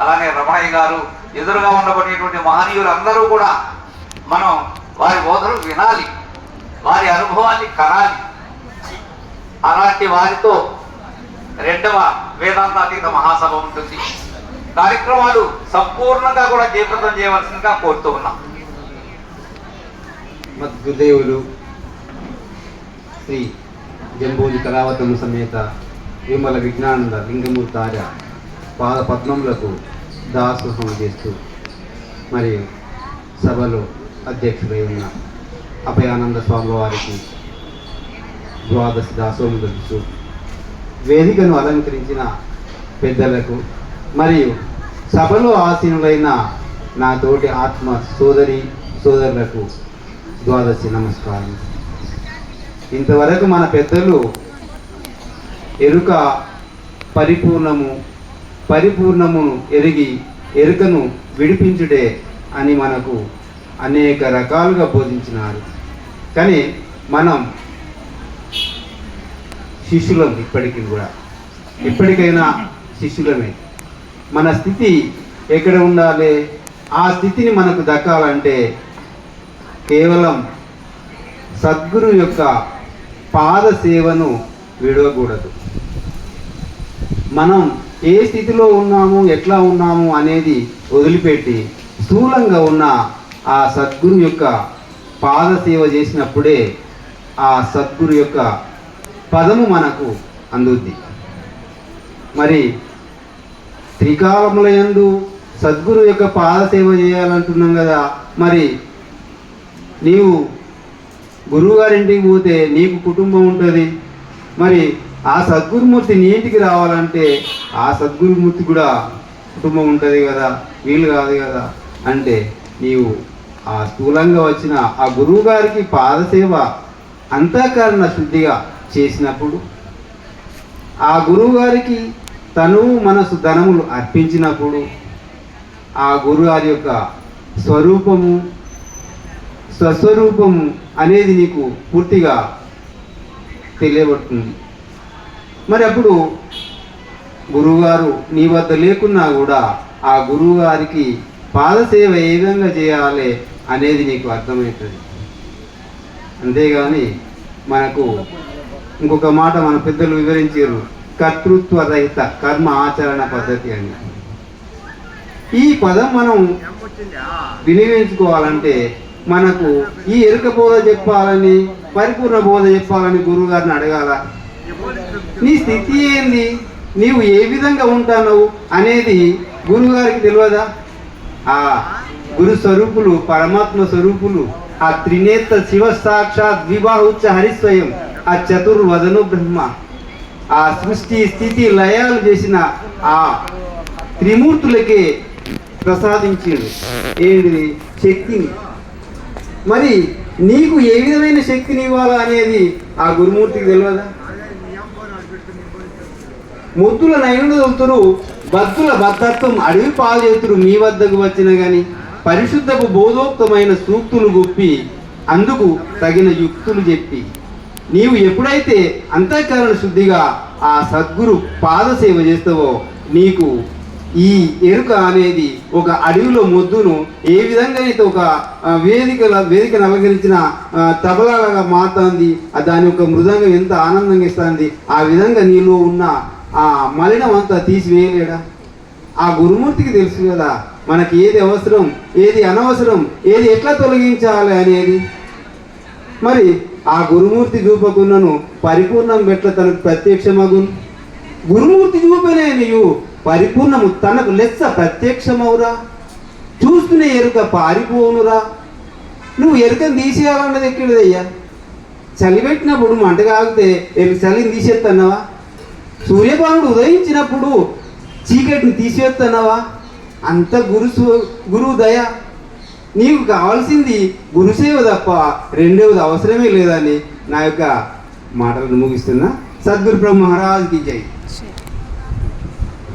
అలానే రమణయ్య గారు ఎదురుగా ఉండబడినటువంటి మహనీయులందరూ కూడా మనం వారి బోధనలు వినాలి వారి అనుభవాన్ని కనాలి అలాంటి వారితో రెండవ వేదాంతాతీత మహాసభ ఉంటుంది. కార్యక్రమాలు సంపూర్ణంగా కూడా జీవితం చేయవలసిందిగా కోరుతూ ఉన్నాం. మద్గుదేవులు శ్రీ జంబూజి కళావతము సమేత విమల విజ్ఞానంద లింగమూర్తార్య పాద పద్మములకు దాసోహం చేస్తూ మరియు సభలో అధ్యక్షుడై ఉన్న అభయానంద స్వామి వారికి ద్వాదశ దాసోహం తెలుసు వేదికను అలంకరించిన పెద్దలకు మరియు సభలో ఆసీనులైన నా తోటి ఆత్మ సోదరి సోదరులకు ద్వాదశి నమస్కారం. ఇంతవరకు మన పెద్దలు ఎరుక పరిపూర్ణము పరిపూర్ణమును ఎరిగి ఎరుకను విడిపించుడే అని మనకు అనేక రకాలుగా బోధించినారు. కానీ మనం శిష్యులం ఇప్పటికీ కూడా. ఇప్పటికైనా శిష్యులమే. మన స్థితి ఎక్కడ ఉండాలి? ఆ స్థితిని మనకు దక్కాలంటే కేవలం సద్గురు యొక్క పాద సేవను విడవకూడదు. మనం ఏ స్థితిలో ఉన్నాము ఎట్లా ఉన్నాము అనేది వదిలిపెట్టి స్థూలంగా ఉన్న ఆ సద్గురు యొక్క పాద సేవ చేసినప్పుడే ఆ సద్గురు యొక్క పదము మనకు అందుద్ది. మరి త్రికాలములయందు సద్గురు యొక్క పాద సేవ చేయాలంటున్నాం కదా మరి నీవు గురువుగారింటికి పోతే నీకు కుటుంబం ఉంటుంది. మరి ఆ సద్గురుమూర్తి నీ ఇంటికి రావాలంటే ఆ సద్గురుమూర్తి కూడా కుటుంబం ఉంటుంది కదా వీలు కాదు కదా అంటే నీవు ఆ స్థూలంగా వచ్చిన ఆ గురువు గారికి పాదసేవ అంతఃకరణ శుద్ధిగా చేసినప్పుడు ఆ గురువు గారికి తను మనసు ధనములు అర్పించినప్పుడు ఆ గురుగారి యొక్క స్వరూపము స్వస్వరూపము అనేది నీకు పూర్తిగా తెలియబడుతుంది. మరి అప్పుడు గురువుగారు నీ వద్ద లేకున్నా కూడా ఆ గురువుగారికి పాదసేవ ఏ విధంగా చేయాలి అనేది నీకు అర్థమవుతుంది. అంతేగాని మనకు ఇంకొక మాట మన పెద్దలు వివరించారు కర్తృత్వ రహిత కర్మ ఆచరణ పద్ధతి అని. ఈ పదం మనం వినియోగించుకోవాలంటే మనకు ఈ ఎరుక బోధ చెప్పాలని పరిపూర్ణ బోధ చెప్పాలని గురువు గారిని అడగాల. నీ స్థితి ఏంది? నీవు ఏ విధంగా ఉంటావు అనేది గురువు గారికి తెలియదా? ఆ గురు స్వరూపులు పరమాత్మ స్వరూపులు ఆ త్రినేత్ర శివ సాక్షాత్ వివాహోచ్చ హరిస్వయం ఆ చతుర్వదను బ్రహ్మ ఆ సృష్టి స్థితి లయాలు చేసిన ఆ త్రిమూర్తులకే ప్రసాదించాడు. ఏంటిది? శక్తిని. మరి నీకు ఏ విధమైన శక్తిని ఇవ్వాలా అనేది ఆ గురుమూర్తికి తెలియదా? ముద్దుల నయనుడు తొలుతురు భక్తుల భద్రత్వం అడవి పాలు మీ వద్దకు వచ్చిన గాని పరిశుద్ధపు బోధోక్తమైన సూక్తులు గొప్పి అందుకు తగిన యుక్తులు చెప్పి. నీవు ఎప్పుడైతే అంతఃకరణ శుద్ధిగా ఆ సద్గురు పాద సేవ చేస్తావో నీకు ఈ ఎరుక అనేది ఒక అడవిలో మొద్దును ఏ విధంగా అయితే ఒక ఆ, వేదిక వేదికను అలంకరించిన తబలాగా మారుతుంది దాని యొక్క మృదంగం ఎంత ఆనందంగా ఇస్తుంది ఆ విధంగా నీలో ఉన్న ఆ మలినం అంతా తీసివేయలేడా? ఆ గురుమూర్తికి తెలుసు కదా మనకి ఏది అవసరం ఏది అనవసరం ఏది ఎట్లా తొలగించాలి అనేది. మరి ఆ గురుమూర్తి చూపకున్నను పరిపూర్ణం పెట్ల తనకు ప్రత్యక్షమగు గురుమూర్తి చూపనే నీవు పరిపూర్ణము తనకు లెస్స ప్రత్యక్షమవురా? చూస్తూనే ఎరుక పారిపోవునురా? నువ్వు ఎరుకను తీసేయాలన్నది ఎక్కడిదయ్యా? చలి పెట్టినప్పుడు మంట కాగితే ఎరుక చలిని తీసేస్తున్నావా సూర్యభానుడు ఉదయించినప్పుడు చీకటిని తీసేస్తున్నావా అంత గురు గురువు దయ నీకు కావాల్సింది గురుసేవ తప్ప రెండవది అవసరమే లేదని నా యొక్క మాటలను ముగిస్తున్నా. సద్గురు బ్రహ్మ మహారాజ్కి జై.